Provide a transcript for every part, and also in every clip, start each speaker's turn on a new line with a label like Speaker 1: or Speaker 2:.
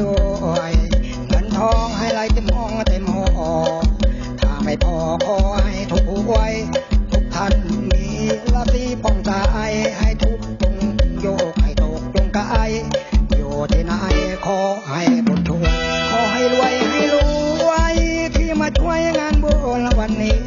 Speaker 1: ด้วเงินทองให้ไหลเต็มห้องเต็มหอถ้าไม่พอขอให้ทุกไว้ทุกท่านมีลาศีป้องตายให้ทุกตรงโยกให้ตกตรงกายโยที่ไหนขอให้บุญช่วยขอให้รวยให้รวยที่มาช่วยงานบุญวันนี้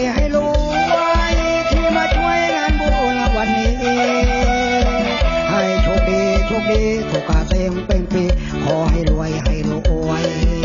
Speaker 1: ยให้รวยที่มาช่วยงานบุญวันนี้ ให้โชคดีโชคดีโชคกาเต็มเป็นปีขอให้รวยให้รวย